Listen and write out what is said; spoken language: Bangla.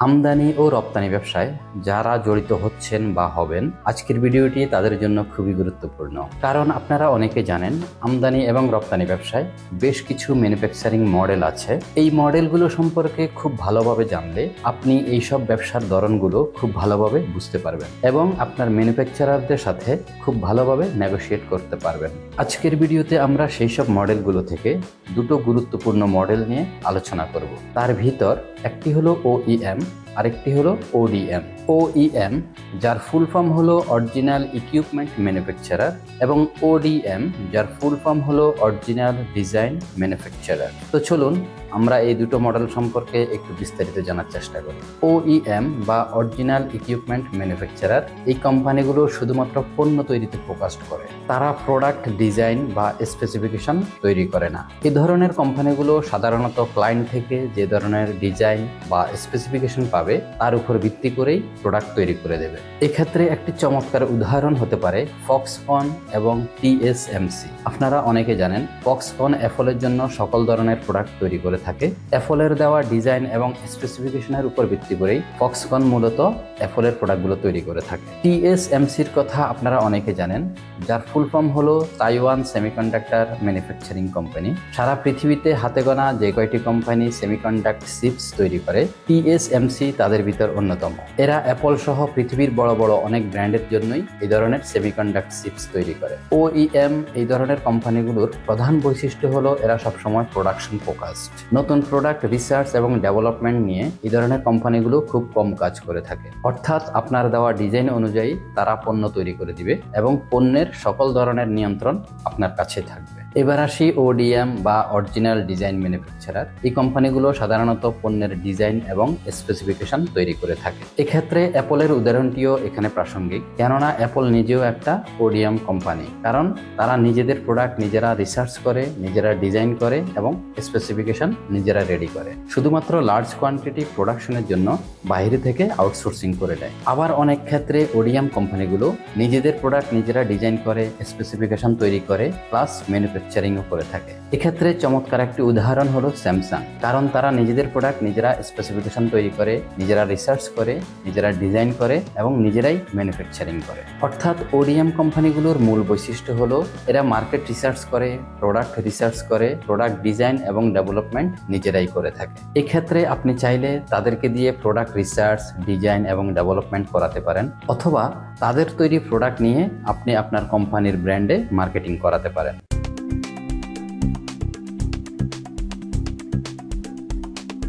আমদানি ও রপ্তানি ব্যবসায় যারা জড়িত হচ্ছেন বা হবেন, আজকের ভিডিওটি তাদের জন্য খুবই গুরুত্বপূর্ণ। কারণ আপনারা অনেকে জানেন, আমদানি এবং রপ্তানি ব্যবসায় বেশ কিছু ম্যানুফ্যাকচারিং মডেল আছে। এই মডেলগুলো সম্পর্কে খুব ভালোভাবে জানলে আপনি এই সব ব্যবসার ধরনগুলো খুব ভালোভাবে বুঝতে পারবেন এবং আপনার ম্যানুফ্যাকচারারদের সাথে খুব ভালোভাবে নেগোশিয়েট করতে পারবেন। আজকের ভিডিওতে আমরা সেই সব মডেলগুলো থেকে দুটো গুরুত্বপূর্ণ মডেল নিয়ে আলোচনা করব। তার ভিতর একটি হলো ওইএম আরেকটি হলো ওডিএম ওইএম যার ফুল ফর্ম হলো অরিজিনাল ইকুইপমেন্ট ম্যানুফ্যাকচারার এবং ওডিএম যার ফুল ফর্ম হলো অরিজিনাল ডিজাইন ম্যানুফ্যাকচারার তো চলুন, আমরা এই দুটো মডেল সম্পর্কে একটু বিস্তারিত জানার চেষ্টা করি। ওইএম বা অরিজিনাল ইকুইপমেন্ট ম্যানুফ্যাকচারার এই কোম্পানিগুলো শুধুমাত্র পণ্য তৈরিতে ফোকাসড করে। তারা প্রোডাক্ট ডিজাইন বা স্পেসিফিকেশন তৈরি করে না। এই ধরনের কোম্পানিগুলো সাধারণত ক্লায়েন্ট থেকে যে ধরনের ডিজাইন বা স্পেসিফিকেশন পাবে, তার উপর ভিত্তি করেই প্রোডাক্ট তৈরি করে দেবে। এক্ষেত্রে একটি চমৎকার উদাহরণ হতে পারে ফক্সকন এবং টিএসএমসি আপনারা অনেকে জানেন ফক্সকন অ্যাপলের জন্য সকল ধরনের প্রোডাক্ট তৈরি করে থাকে। অ্যাপলের দেওয়া ডিজাইন এবং স্পেসিফিকেশনের উপর ভিত্তি করেই ফক্সকন মূলত অ্যাপলের প্রোডাক্টগুলো তৈরি করে থাকে। টিএসএমসির কথা আপনারা অনেকে জানেন, যার ফুল ফর্ম হলো তাইওয়ান সেমিকন্ডাক্টর ম্যানুফ্যাকচারিং কোম্পানি সারা পৃথিবীতে হাতে গোনা যে কয়টি কোম্পানি সেমিকন্ডাক্ট চিপস তৈরি করে টিএসএমসি তাদের ভিতর অন্যতম। এরা অ্যাপল সহ পৃথিবীর বড় বড় অনেক ব্র্যান্ডের জন্যই এই ধরনের সেমিকন্ডাক্ট চিপস তৈরি করে। ও ওইএম এই ধরনের কোম্পানিগুলোর প্রধান বৈশিষ্ট্য হলো এরা সবসময় প্রোডাকশন ফোকাসড নতুন প্রোডাক্ট রিসার্চ এবং ডেভেলপমেন্ট নিয়ে এই ধরনের কোম্পানিগুলো খুব কম কাজ করে থাকে। অর্থাৎ আপনার দেওয়া ডিজাইন অনুযায়ী তারা পণ্য তৈরি করে দিবে এবং পণ্যের সকল ধরনের নিয়ন্ত্রণ আপনার কাছে থাকবে। এবার আসি ওডিএম বা অরিজিনাল ডিজাইন ম্যানুফ্যাকচারার এই কোম্পানিগুলো সাধারণত পণ্যের ডিজাইন এবং স্পেসিফিকেশন তৈরি করে থাকে। এক্ষেত্রে অ্যাপলের উদাহরণটিও এখানে প্রাসঙ্গিক। কেননা অ্যাপল নিজেও একটা ওডিএম কোম্পানি। কারণ তারা নিজেদের প্রোডাক্ট নিজেরা রিসার্চ করে, নিজেরা ডিজাইন করে এবং স্পেসিফিকেশন নিজেরা রেডি করে। শুধুমাত্র লার্জ কোয়ান্টিটি প্রোডাকশনের জন্য বাইরে থেকে আউটসোর্সিং করে দেয়। আবার অনেক ক্ষেত্রে ওডিএম কোম্পানিগুলো নিজেদের প্রোডাক্ট নিজেরা ডিজাইন করে স্পেসিফিকেশন তৈরি করে প্লাস ম্যানুফ্যাকচারিংও করে থাকে। এক্ষেত্রে চমৎকার একটি উদাহরণ হলো স্যামসাং কারণ তারা নিজেদের প্রোডাক্ট নিজেরা স্পেসিফিকেশন তৈরি করে, নিজেরা রিসার্চ করে, নিজেরা ডিজাইন করে এবং নিজেরাই ম্যানুফ্যাকচারিং করে। অর্থাৎ ওডিএম কোম্পানিগুলোর মূল বৈশিষ্ট্য হলো এরা মার্কেট রিসার্চ করে প্রোডাক্ট রিসার্চ করে প্রোডাক্ট ডিজাইন এবং ডেভেলপমেন্ট নিজেরাই করে থাকে। এক্ষেত্রে আপনি চাইলে তাদেরকে দিয়ে প্রোডাক্ট রিসার্চ ডিজাইন এবং ডেভেলপমেন্ট করাতে পারেন। অথবা তাদের তৈরি প্রোডাক্ট নিয়ে আপনি আপনার কোম্পানির ব্র্যান্ডে মার্কেটিং করাতে পারেন।